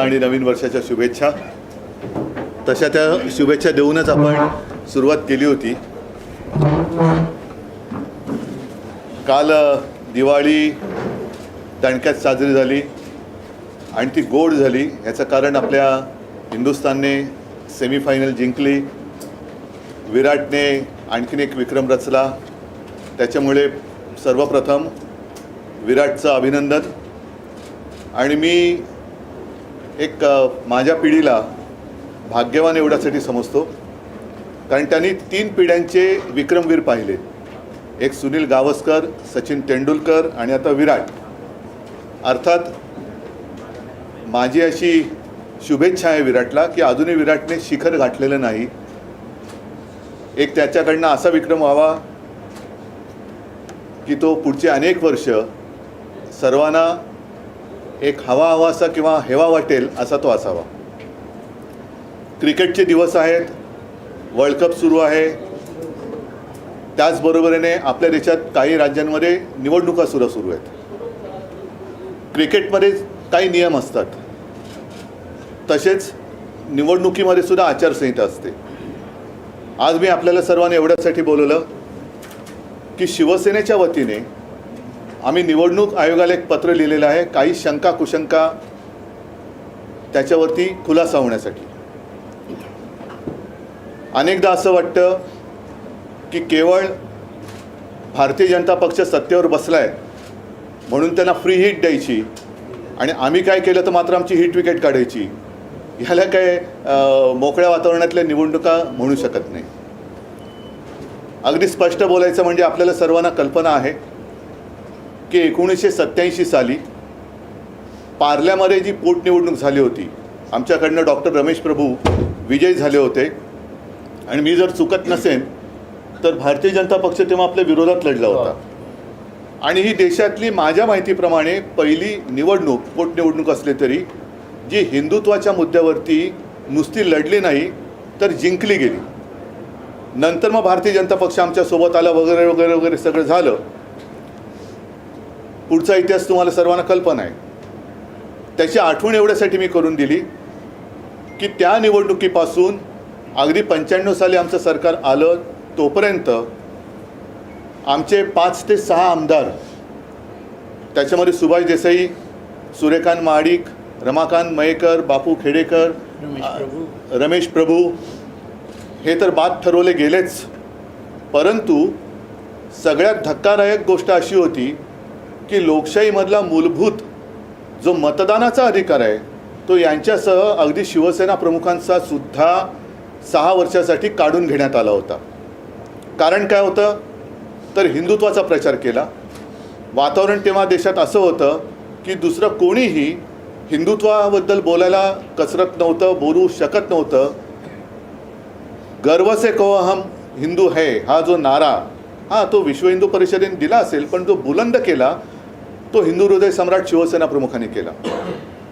आणि नवीन वर्षाच्या शुभेच्छा. तशा त्या शुभेच्छा देऊनच आपण सुरुवात केली होती. काल दिवाळी दणक्यात साजरी झाली. आणि ती गोड झाली. याचं कारण आपल्या हिंदुस्थानने सेमीफायनल जिंकली. विराटने आणखीन एक विक्रम रचला. त्याच्यामुळे सर्वप्रथम विराटचं अभिनंदन. आणि मी एक माझ्या पिढीला भाग्यवान एवढ्यासाठी समजतो. कारण त्यांनी तीन पिढ्यांचे विक्रमवीर पाहिले. एक सुनील गावस्कर सचिन तेंडुलकर आणि आता विराट. अर्थात माझी अशी शुभेच्छा आहे विराटला की अजूनही विराटने शिखर गाठलेलं नाही. एक त्याच्याकडनं असा विक्रम व्हावा की तो पुढचे अनेक वर्ष सर्वांना एक हवा हवासा किंवा हेवा वाटेल असा तो असावा. क्रिकेटचे दिवस आहेत वर्ल्ड कप सुरू आहे. त्याचबरोबरीने आपल्या देशात काही राज्यांमध्ये निवडणुका सुद्धा सुरू आहेत. क्रिकेटमध्ये काही नियम असतात. तसेच निवडणुकीमध्ये सुद्धा आचारसंहिता असते. आज मी आपल्याला सर्वांना एवढ्यासाठी बोलवलं की शिवसेनेच्या वतीने आम्ही निवडणूक आयोगाला एक पत्र लिहिलेलं आहे काही शंका कुशंका त्याच्यावरती खुलासा होण्यासाठी. अनेकदा असं वाटतं की केवळ भारतीय जनता पक्ष सत्तेवर बसला आहे म्हणून त्यांना फ्री हिट द्यायची आणि आम्ही काय केलं तर मात्र आमची हिट विकेट काढायची. ह्याला काय मोकळ्या वातावरणातल्या निवडणुका म्हणू शकत नाही. अगदी स्पष्ट बोलायचं म्हणजे आपल्याला सर्वांना कल्पना आहे. की एकोणीसशे सत्याऐंशी साली पार्ल्यामध्ये जी पोटनिवडणूक झाली होती आमच्याकडनं डॉक्टर रमेश प्रभू विजयी झाले होते. आणि मी जर चुकत नसेन तर भारतीय जनता पक्ष तेव्हा आपल्या विरोधात लढला होता. आणि ही देशातली माझ्या माहितीप्रमाणे पहिली निवडणूक पोटनिवडणूक असली तरी जी हिंदुत्वाच्या मुद्द्यावरती नुसती लढली नाही तर जिंकली गेली. नंतर मग भारतीय जनता पक्ष आमच्यासोबत आला वगैरे वगैरे वगैरे सगळं झालं. पुढचा इतिहास तुम्हाला सर्वांना कल्पना आहे. त्याची आठवण एवढ्यासाठी मी करून दिली की त्या निवडणुकीपासून अगदी पंच्याण्णव साली आमचं सरकार आलं तोपर्यंत आमचे पाच ते सहा आमदार त्याच्यामध्ये सुभाष देसाई सूर्यकांत महाडिक रमाकांत मयेकर बापू खेडेकर रमेश प्रभू. हे तर बाद ठरवले गेलेच. परंतु सगळ्यात धक्कादायक गोष्ट अशी होती की लोकशाहीमधला मूलभूत जो मतदानाचा अधिकार आहे तो यांच्यासह अगदी शिवसेना प्रमुखांचा सुद्धा सहा वर्षासाठी काढून घेण्यात आला होता. कारण काय होतं? तर हिंदुत्वाचा प्रचार केला. वातावरण तेव्हा देशात असं होतं की दुसरं कोणीही हिंदुत्वाबद्दल बोलायला कसरत नव्हतं बोलू शकत नव्हतं. गर्व से कहो हम हिंदू है हा जो नारा हा तो विश्व हिंदू परिषदेने दिला असेल पण जो बुलंद केला तो हिंदू हृदय सम्राट शिवसेना प्रमुखांनी केला.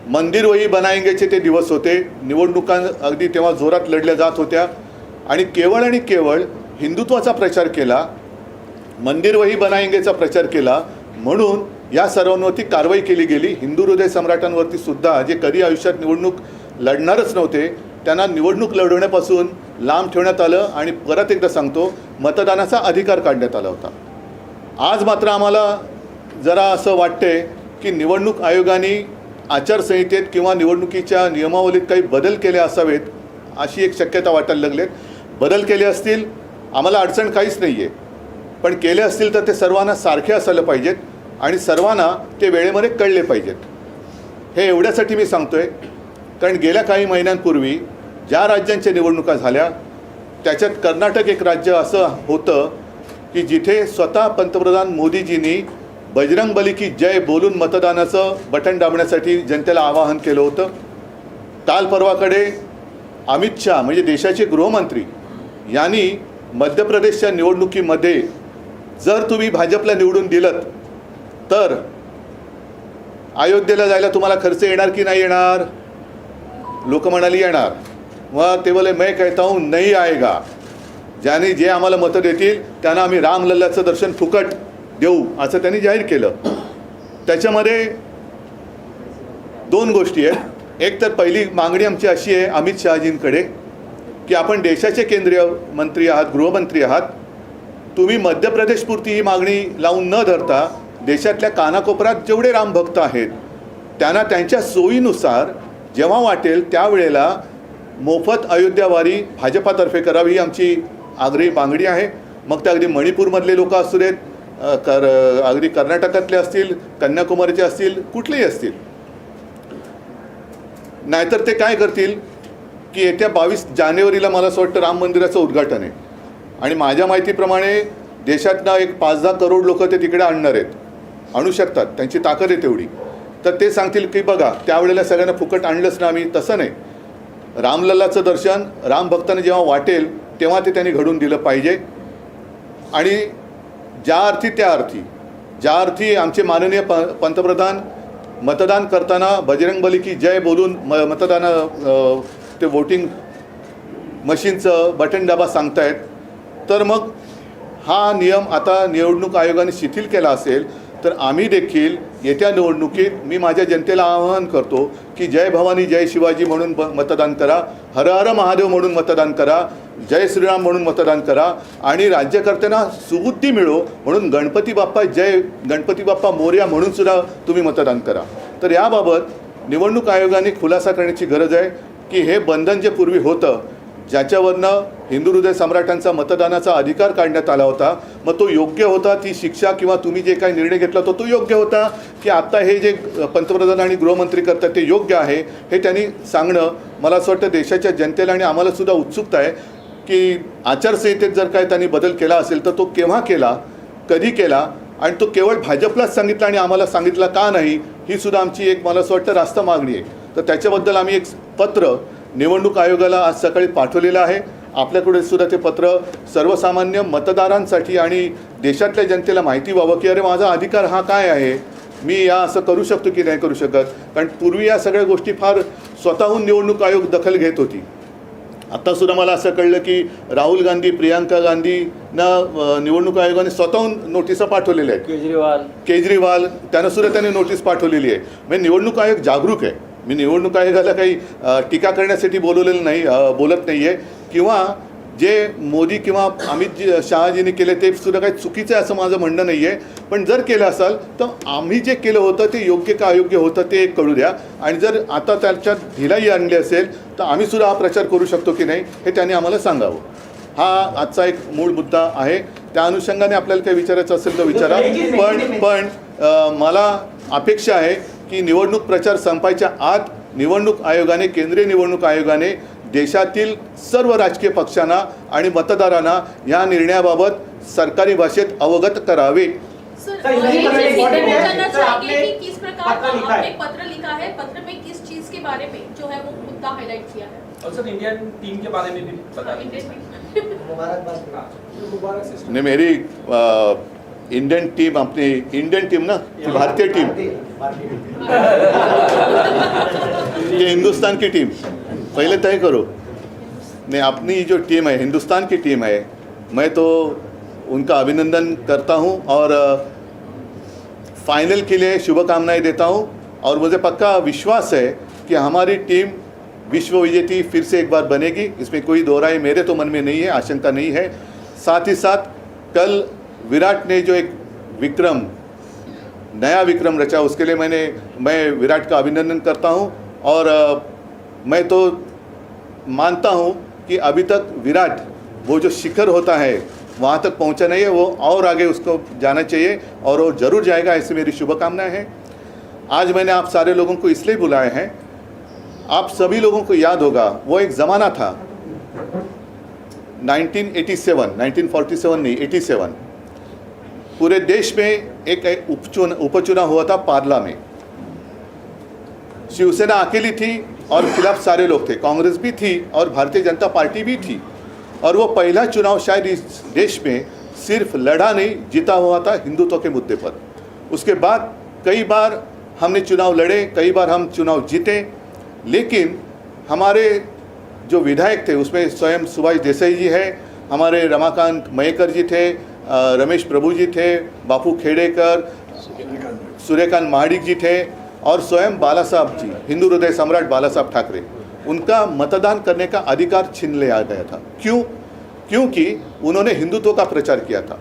मंदिर वही बनायंगेचे ते दिवस होते. निवडणुका अगदी तेव्हा जोरात लढल्या जात होत्या. आणि केवळ आणि केवळ हिंदुत्वाचा प्रचार केला. मंदिर वही बनायंगेचा प्रचार केला. म्हणून या सर्वांवरती कारवाई केली गेली. हिंदू हृदय सम्राटांवरती सुद्धा जे कधी आयुष्यात निवडणूक लढणारच नव्हते त्यांना निवडणूक लढवण्यापासून लांब ठेवण्यात आलं आणि परत एकदा सांगतो मतदानाचा अधिकार काढण्यात आला होता. आज मात्र आम्हाला जरा असं वाटते की निवडणूक आयोगाने आचारसंहितेत किंवा निवडणुकीच्या नियमावलीत काही बदल केले असावेत अशी एक शक्यता वाटायला लागलेत बदल केले असतील आम्हाला अडचण काहीच नाही आहे पण केले असतील तर ते सर्वांना सारखे असायला पाहिजेत आणि सर्वांना ते वेळेमध्ये कळले पाहिजेत. हे एवढ्यासाठी मी सांगतो आहे कारण गेल्या काही महिन्यांपूर्वी ज्या राज्यांच्या निवडणुका झाल्या त्याच्यात कर्नाटक एक राज्य असं होतं की जिथे स्वतः पंतप्रधान मोदीजींनी बजरंग बली की जय बोलून मतदानाचं बटन दाबण्यासाठी जनतेला आवाहन केलं होतं. काल परवाकडे अमित शहा म्हणजे देशाचे गृहमंत्री यांनी मध्य प्रदेशच्या निवडणुकीमध्ये जर तुम्ही भाजपला निवडून दिलं तर अयोध्येला जायला तुम्हाला खर्च येणार की नाही येणार? लोक म्हणाली येणार. मग ते बोले मैं कहता हूँ नाही आएगा. ज्याने जे आम्हाला मतं देतील त्यांना आम्ही रामलल्लाचं दर्शन फुकट देऊ असं त्यांनी जाहीर केलं. त्याच्यामध्ये दोन गोष्टी आहेत. एक तर पहिली मागणी आमची अशी आहे अमित शहाजींकडे की आपण देशाचे केंद्रीय मंत्री आहात गृहमंत्री आहात. तुम्ही मध्य प्रदेशपुरती ही मागणी लावून न धरता देशातल्या कानाकोपऱ्यात जेवढे रामभक्त आहेत त्यांना त्यांच्या सोयीनुसार जेव्हा वाटेल त्यावेळेला मोफत अयोध्यावारी भाजपातर्फे करावी ही आमची आग्रही मागणी आहे. मग ते अगदी मणिपूरमधले लोक असू देत कर अगदी कर्नाटकातले असतील कन्याकुमारीचे असतील कुठलेही असतील. नाहीतर ते काय करतील की येत्या बावीस जानेवारीला मला असं वाटतं राम मंदिराचं उद्घाटन आहे. आणि माझ्या माहितीप्रमाणे देशातनं एक पाच दहा करोड लोक ते तिकडे आणणार आहेत. आणू शकतात त्यांची ताकद आहे तेवढी. तर ते सांगतील की बघा त्यावेळेला सगळ्यांना फुकट आणलंच ना आम्ही तसं नाही. रामलल्लाचं दर्शन राम भक्तांना जेव्हा वाटेल तेव्हा ते त्यांनी घडून दिलं पाहिजे. आणि ज्या अर्थी त्या अर्थी. ज्या अर्थी आमचे माननीय प पंतप्रधान मतदान करताना बजरंगबली की जय बोलून म मतदान ते वोटिंग मशीनचं बटन दाबा सांगतायत. तर मग हा नियम आता निवडणूक आयोगाने शिथिल केला असेल तर आम्ही देखील येत्या निवडणुकीत मी माझ्या जनतेला आवाहन करतो की जय भवानी जय शिवाजी म्हणून ब मतदान करा. हर हर महादेव म्हणून मतदान करा. जय श्रीराम म्हणून मतदान करा. आणि राज्यकर्त्यांना सुबुद्धी मिळो म्हणून गणपती बाप्पा जय गणपती बाप्पा मोर्या म्हणून सुद्धा तुम्ही मतदान करा. तर याबाबत निवडणूक आयोगाने खुलासा करण्याची गरज आहे की हे बंधन जे पूर्वी होतं ज्याच्यावरनं हिंदू हृदय सम्राटांचा मतदानाचा अधिकार काढण्यात आला होता मग तो योग्य होता ती शिक्षा किंवा तुम्ही जे काही निर्णय घेतला तो तो योग्य होता की आत्ता हे जे पंतप्रधान आणि गृहमंत्री करतात ते योग्य आहे हे त्यांनी सांगणं मला असं वाटतं देशाच्या जनतेला आणि आम्हालासुद्धा उत्सुकता आहे की आचारसंहितेत जर काय त्यांनी बदल केला असेल तर तो केव्हा केला कधी केला आणि तो केवळ भाजपलाच सांगितला आणि आम्हाला सांगितला का नाही ही सुद्धा आमची एक मला असं वाटतं रास्त मागणी आहे. तर त्याच्याबद्दल आम्ही एक पत्र निवडणूक आयोगाला आज सकाळी पाठवलेलं आहे. आपल्याकडे सुद्धा ते पत्र सर्वसामान्य मतदारांसाठी आणि देशातल्या जनतेला माहिती व्हावं की अरे माझा अधिकार हा काय आहे? मी या असं करू शकतो की नाही करू शकत? कारण पूर्वी या सगळ्या गोष्टी फार स्वतःहून निवडणूक आयोग दखल घेत होती. आता सुद्धा मला असं कळलं की राहुल गांधी प्रियांका गांधींना निवडणूक आयोगाने स्वतःहून नोटिसा पाठवलेल्या आहेत. केजरीवाल. केजरीवाल त्यांना सुद्धा त्यांनी नोटीस पाठवलेली आहे. म्हणजे निवडणूक आयोग जागरूक आहे. मी निवडणूक आयोगाला काही टीका करण्यासाठी बोलवलेलं नाही बोलत नाही आहे किंवा जे मोदी किंवा अमित जी शहाजींनी केले ते सुद्धा काही चुकीचं आहे असं माझं म्हणणं नाही आहे पण जर केलं असाल तर आम्ही जे केलं होतं ते योग्य का अयोग्य होतं ते कळू द्या. आणि जर आता त्याच्यात ढिलाई आणली असेल तर आम्ही सुद्धा हा प्रचार करू शकतो की नाही हे त्यांनी आम्हाला सांगावं. हा आजचा एक मूळ मुद्दा आहे. त्या अनुषंगाने आपल्याला काही विचारायचं असेल तर विचारा. पण पण मला अपेक्षा आहे की निवडणूक प्रचार संपायच्या आत निवडणूक आयोगाने केंद्रीय निवडणूक आयोगाने देशातील सर्व राजकीय पक्षांना आणि मतदारांना या निर्णयाबाबत सरकारी भाषेत अवगत करावे. सर सर, ये यही चीज़ पत्र ये है, जानना सर, आपने चाहेंगे कि किस प्रकार पत्र का लिखा है। आपने पत्र लिखा है? पत्र में किस चीज के बारे में जो है वो मुद्दा हाईलाइट किया है? और सर इंडियन टीम के बारे में भी बता दीजिए। इंडियन मुबारकबाद। ने मेरी इंडियन टीम अपनी इंडियन टीम ना भारतीय टीम ये हिंदुस्तान की टीम पहले तय करो। नहीं, अपनी जो टीम है, हिंदुस्तान की टीम है, मैं तो उनका अभिनंदन करता हूँ और फाइनल के लिए शुभकामनाएँ देता हूँ और मुझे पक्का विश्वास है कि हमारी टीम विश्व विजेती फिर से एक बार बनेगी। इसमें कोई दोहराई मेरे तो मन में नहीं है, आशंका नहीं है। साथ ही साथ, कल विराट ने जो एक विक्रम, नया विक्रम रचा, उसके लिए मैंने, मैं विराट का अभिनंदन करता हूँ। और मैं तो मानता हूँ कि अभी तक विराट वो जो शिखर होता है, वहाँ तक पहुँचा नहीं है, वो और आगे उसको जाना चाहिए और वो ज़रूर जाएगा, ऐसी मेरी शुभकामनाएँ हैं। आज मैंने आप सारे लोगों को इसलिए बुलाए हैं, आप सभी लोगों को याद होगा, वो एक ज़माना था। 1987 1947 नहीं 87 पूरे देश में एक उपचुन उपचुनाव हुआ था पार्ला में। शिवसेना अकेली थी और खिलाफ सारे लोग थे। कांग्रेस भी थी और भारतीय जनता पार्टी भी थी। और वो पहला चुनाव शायद इस देश में सिर्फ़ लड़ा नहीं, जीता हुआ था हिंदुत्व के मुद्दे पर। उसके बाद कई बार हमने चुनाव लड़े, कई बार हम चुनाव जीते, लेकिन हमारे जो विधायक थे, उसमें स्वयं सुभाष देसाई जी है, हमारे रमाकांत मयेकर जी थे रमेश प्रभु जी थे, बापू खेड़ेकर, सूर्यकांत महाडिक जी थे और स्वयं बाला साहब जी, हिंदू हृदय सम्राट बाला साहब ठाकरे। उनका मतदान करने का अधिकार छीन लिया गया था। क्यों? क्योंकि उन्होंने हिंदुत्व का प्रचार किया था।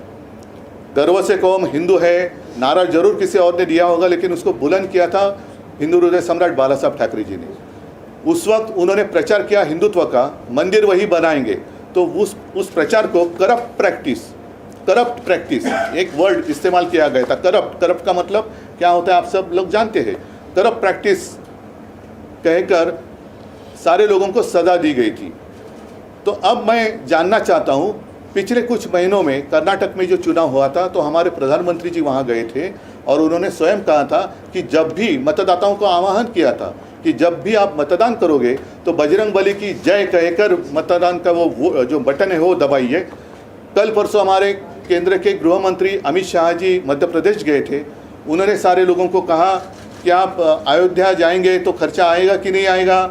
गर्व से कौम हिंदू है, नारा ज़रूर किसी और ने दिया होगा, लेकिन उसको बुलंद किया था हिंदू हृदय सम्राट बाला साहब ठाकरे जी ने। उस वक्त उन्होंने प्रचार किया हिंदुत्व का, मंदिर वही बनाएँगे। तो उस उस प्रचार को करप्ट प्रैक्टिस करप्ट प्रैक्टिस एक वर्ड इस्तेमाल किया गया था करप्ट। करप्ट का मतलब क्या होता है आप सब लोग जानते हैं। करप्ट प्रैक्टिस कहकर सारे लोगों को सजा दी गई थी। तो अब मैं जानना चाहता हूँ पिछले कुछ महीनों में कर्नाटक में जो चुनाव हुआ था तो हमारे प्रधानमंत्री जी वहाँ गए थे और उन्होंने स्वयं कहा था कि जब भी मतदाताओं को आह्वान किया था कि जब भी आप मतदान करोगे तो बजरंग बली की जय कहकर मतदान का वो, वो जो बटन है वो दबाइए। कल परसों हमारे केंद्र के गृह मंत्री अमित शाह जी मध्य प्रदेश गए थे। उन्होंने सारे लोगों को कहा कि आप अयोध्या जाएँगे तो खर्चा आएगा कि नहीं आएगा?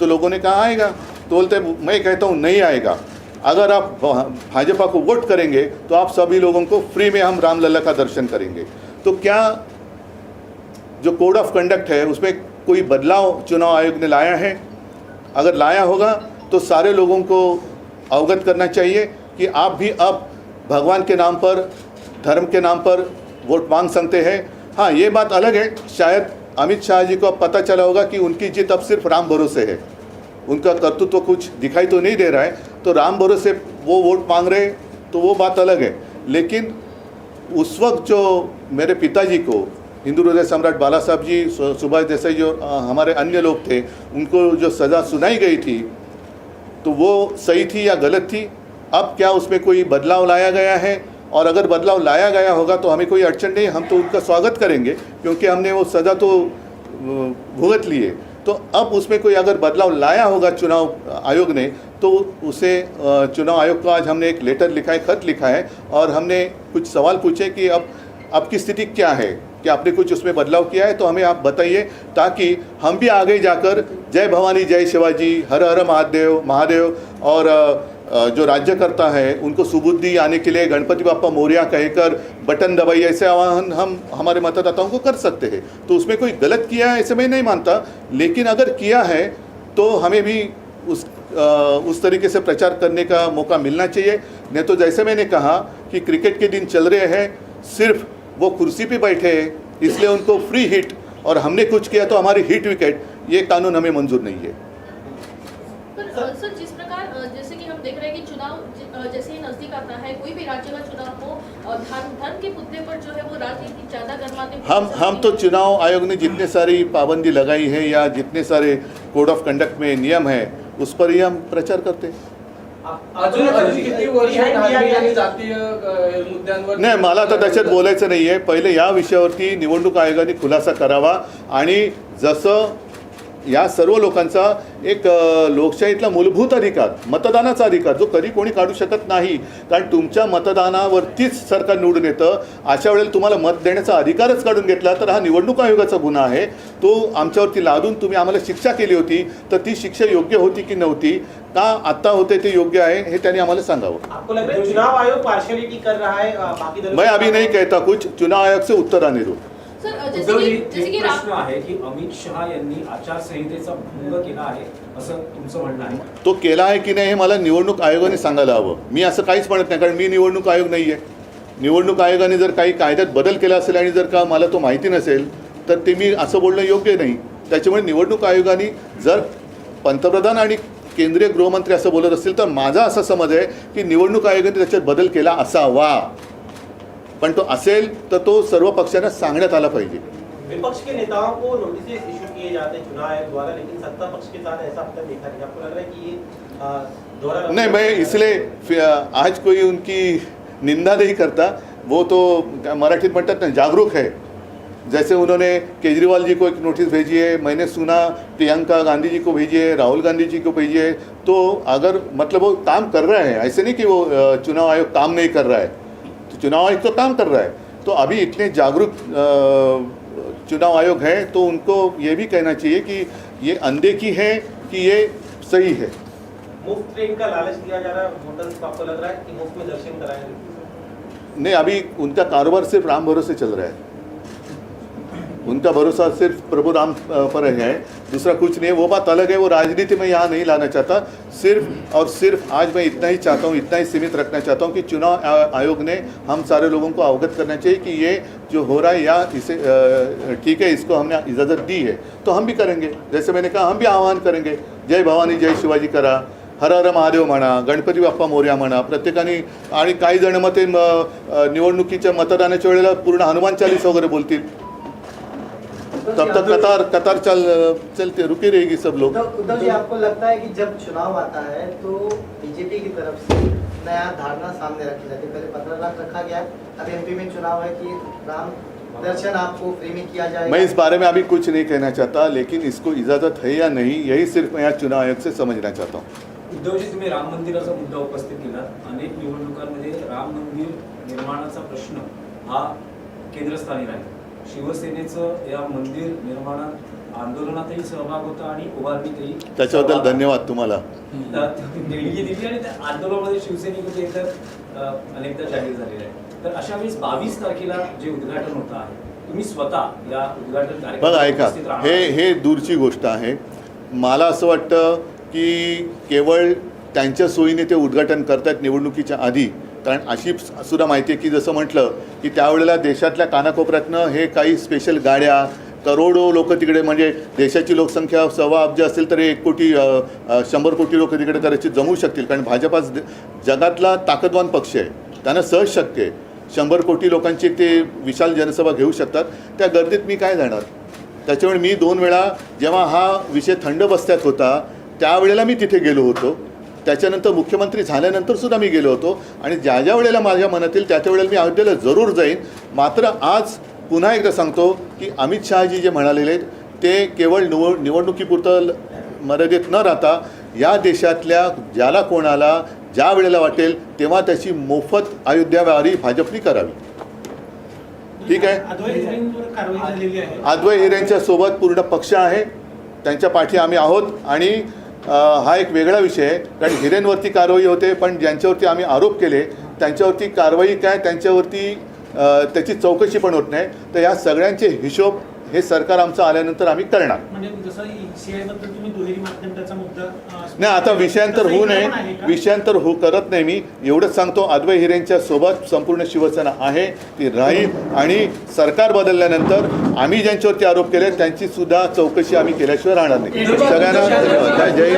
तो लोगों ने कहा, आएगा। तो बोलते, मैं कहता हूँ, नहीं आएगा। अगर आप भाजपा को वोट करेंगे तो आप सभी लोगों को फ्री में हम रामलला का दर्शन करेंगे। तो क्या जो कोड ऑफ़ कंडक्ट है, उसमें कोई बदलाव चुनाव आयोग ने लाया है? अगर लाया होगा तो सारे लोगों को अवगत करना चाहिए कि आप भी अब भगवान के नाम पर, धर्म के नाम पर वोट मांग सकते हैं। हाँ ये बात अलग है। शायद अमित शाह जी को अब पता चला होगा कि उनकी जीत अब सिर्फ़ राम भरोसे है। उनका कर्तृत्व तो कुछ दिखाई तो नहीं दे रहा है। तो राम भरोसे वो वोट मांग रहे तो वो बात अलग है। लेकिन उस वक्त जो मेरे पिताजी को, हिंदू हृदय सम्राट बाला साहब जी सुभाष देसाई जो हमारे अन्य लोग थे, उनको जो सज़ा सुनाई गई थी तो वो सही थी या गलत थी? अब क्या उसमें कोई बदलाव लाया गया है? और अगर बदलाव लाया गया होगा तो हमें कोई अड़चन नहीं, हम तो उनका स्वागत करेंगे, क्योंकि हमने वो सज़ा तो भुगत लिए तो अब उसमें कोई अगर बदलाव लाया होगा चुनाव आयोग ने तो उसे चुनाव आयोग को आज हमने एक लेटर लिखा है, खत लिखा है, और हमने कुछ सवाल पूछे कि अब अब की स्थिति क्या है? कि आपने कुछ उसमें बदलाव किया है तो हमें आप बताइए, ताकि हम भी आगे जाकर, जय भवानी, जय शिवाजी, हर हर महादेव महादेव, और जो राज्यकर्ता है उनको सुबुद्धि आने के लिए गणपति बापा मौर्या कहकर बटन दबाई ऐसे आह्वान हम हमारे मतदाताओं को कर सकते हैं। तो उसमें कोई गलत किया है ऐसे मैं नहीं मानता लेकिन अगर किया है तो हमें भी उस अ, उस तरीके से प्रचार करने का मौका मिलना चाहिए। नहीं तो जैसे मैंने कहा कि क्रिकेट के दिन चल रहे हैं सिर्फ़ वो कुर्सी पे बैठे हैं इसलिए उनको फ्री हिट और हमने कुछ किया तो हमारी हिट विकेट ये कानून हमें मंजूर नहीं है। हम हम तो। चुनाव आयोग ने जितने सारी पाबंदी लगाई है या जितने सारे कोड ऑफ कंडक्ट में नियम है उस पर ही हम प्रचार करते हैं नाही मला आता त्याच्यात बोलायचं नाही आहे पहिले या विषयावरती निवडणूक आयोगाने खुलासा करावा आणि जसं या सर्व लोकांचा एक लोकशाहीतला मूलभूत अधिकार मतदानाचा अधिकार जो कधी कोणी काढू शकत नाही कारण तुमच्या मतदानावरतीच सरकार निवडून येतं अशा वेळेला तुम्हाला मत देण्याचा अधिकारच काढून घेतला तर हा निवडणूक आयोगाचा गुन्हा आहे. तो आमच्यावरती लादून तुम्ही आम्हाला शिक्षा केली होती तर ती शिक्षा योग्य होती की नव्हती? का आत्ता होते ते योग्य आहे हे त्यांनी आम्हाला सांगावं. मैं अभी नहीं? कहता कुछ चुनाव आयोग से उत्तर आने दो। सर अ, जैसे उद्धवजी की जैसे की एक राम प्रश्न आहे की अमित शहा यांनी आचारसंहितेचा भंग केला आहे असं तुमचं म्हणणं आहे? तो केला आहे की नाही हे मला निवडणूक आयोगाने सांगायला हवं. मी असं काहीच म्हणत नाही कारण मी निवडणूक आयोग नाही आहे निवडणूक आयोगाने जर काही कायद्यात बदल केला असेल आणि जर का मला तो माहिती नसेल तर ते मी असं बोलणं योग्य नाही. त्याच्यामुळे निवडणूक आयोगाने जर पंतप्रधान आणि केंद्रीय गृहमंत्री असं बोलत असतील तर माझा असा समज आहे की निवडणूक आयोगाने त्याच्यात बदल केला असावा. पण तो असेल तर तो सर्व पक्षांना सांगण्यात आला पाहिजे. विपक्ष के नेताओं को नोटिस इशू किए जाते हैं चुनाव आयोग द्वारा लेकिन सत्ता पक्ष के साथ ऐसा अब तक देखा नहीं। आपको लग रहा है कि ये दोहरा नहीं मैं इसलिए आज कोई उनकी निंदा नहीं करता। वो तो मराठी म्हणतात ना जागरूक है। जैसे उन्होंने केजरीवाल जी को एक नोटिस भेजी है मैंने सुना प्रियंका गांधी जी को भेजी है राहुल गांधी जी को भेजी है। तो अगर मतलब वो काम कर रहे हैं ऐसे नहीं कि वो चुनाव आयोग काम नहीं कर रहा है। चुनाव आयोग तो काम कर रहा है। तो अभी इतने जागरूक चुनाव आयोग हैं तो उनको ये भी कहना चाहिए कि ये अनदेखी है कि ये सही है। मुफ़्त ट्रेन का लालच दिया जा रहा है वोटर्स को आपको लग रहा है कि मुफ़्त में दर्शन कराएँगे नहीं अभी उनका कारोबार सिर्फ़ राम भरोसे चल रहा है। उनका भरोसा सिर्फ प्रभु राम अ, पर है दूसरा कुछ नहीं है। वो बात अलग है। वो राजनीति में यहाँ नहीं लाना चाहता। सिर्फ और सिर्फ आज मैं इतना ही चाहता हूँ इतना ही सीमित रखना चाहता हूँ कि चुनाव आयोग ने हम सारे लोगों को अवगत करना चाहिए कि ये जो हो रहा है या इसे ठीक है इसको हमने इजाज़त दी है तो हम भी करेंगे। जैसे मैंने कहा हम भी आह्वान करेंगे। जय भवानी जय शिवाजी करा। हर हर महादेव म्हणा गणपती बाप्पा मोर्या म्हणा प्रत्येकाने आणि काही जण मग ते निवडणुकीच्या मतदानाच्या वेळेला पूर्ण हनुमान चालीस वगैरे बोलतील. तब तक कतार कतार चल चलते रुकी रहेगी सब लोग। उद्धव उद्धव जी आपको लगता है कि जब चुनाव आता है तो बीजेपी की तरफ़ से नया धारणा सामने रखी जाती है? पहले पंद्रह लाख रखा गया अब एमपी में चुनाव है कि राम दर्शन आपको फ्री में किया जाएगा? मैं इस बारे में अभी कुछ नहीं कहना चाहता लेकिन इसको इजाज़त है या नहीं यही सिर्फ़ मैं यहाँ चुनाव आयोग से समझना चाहता हूँ। उद्धवजी तुम्ही राम मंदिराचा मुद्दा उपस्थित केला. अनेक निवडणुकांमध्ये राम मंदिर निर्माणाचा प्रश्न हा केंद्रस्थानी राहील. शिवसेनेचं या मंदिर निर्माणात आंदोलनातही सहभाग होता आणि उभारणीतही त्याच्याबद्दल. धन्यवाद तुम्हाला देणगी दिली आणि त्या आंदोलनामध्ये शिवसैनिक अनेकदा जाहीर झालेलं आहे तर अशा वेळेस बावीस तारखेला जे उद्घाटन होतं आहे तुम्ही स्वतः या उद्घाटन बघा ऐका हे. हे दूरची गोष्ट आहे मला असं वाटतं की केवळ त्यांच्या सोयीने ते उद्घाटन करतात निवडणुकीच्या आधी कारण अशी सुद्धा माहिती आहे की जसं म्हटलं की त्यावेळेला देशातल्या कानाकोपऱ्यातनं हे काही स्पेशल गाड्या करोडो लोक तिकडे म्हणजे देशाची लोकसंख्या सव्वा अब्ज असेल तर एक कोटी शंभर कोटी लोक तिकडे कदाचित जमू शकतील. कारण भाजप जगातला ताकदवान पक्ष आहे. त्यांना सहज शक्य आहे. शंभर कोटी लोकांची ते विशाल जनसभा घेऊ शकतात. त्या गर्दीत मी काय जाणार? त्याच्यामुळे मी दोन वेळा जेव्हा हा विषय थंड बस्त्यात होता त्यावेळेला मी तिथे गेलो होतो. त्याच्यानंतर मुख्यमंत्री झाल्यानंतर सुद्धा मी गेलो होतो. आणि ज्या ज्या वेळेला माझ्या मनात येईल त्या त्या वेळेला मी अयोध्येला जरूर जाईन. मात्र आज पुन्हा एकदा सांगतो की अमित शहाजी जे म्हणालेले आहेत, ते केवळ निवड निवडणुकीपुरतं मर्यादित न राहता या देशातल्या ज्याला कोणाला ज्या वेळेला वाटेल तेव्हा त्याची मोफत अयोध्या वारी भाजपनी करावी. ठीक आहे? अद्वैत कारवाई झालेली आहे. अद्वै हिरेंच्या सोबत पूर्ण पक्ष आहे. त्यांच्या पाठी आम्ही आहोत. आणि हा एक वेगळा विषय आहे. कारण हिरेंवरती कारवाई होते पण ज्यांच्यावरती आम्ही आरोप केले त्यांच्यावरती कारवाई काय? त्यांच्यावरती त्याची चौकशी पण होत नाही. तर या सगळ्यांचे हिशोब हे सरकार आमचं आल्यानंतर आम्ही करणार. म्हणजे नाही आता विषयांतर होऊ नये? विषयांतर हो करत नाही मी. एवढंच सांगतो अद्वै हिरेंच्या सोबत संपूर्ण शिवसेना आहे. ती राहील आणि सरकार बदलल्यानंतर आम्ही ज्यांच्यावरती आरोप केले त्यांची सुद्धा चौकशी आम्ही केल्याशिवाय राहणार नाही. सगळ्यांना धन्यवाद. जय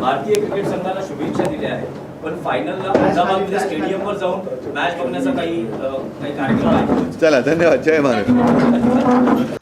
भारतीय क्रिकेट संघाला शुभेच्छा दिल्या आहेत. पण फायनलला अहमदाबाद स्टेडियमवर जाऊन मॅच बघण्याचा काही काही कार्यक्रम आहे. चला धन्यवाद. जय महाराज.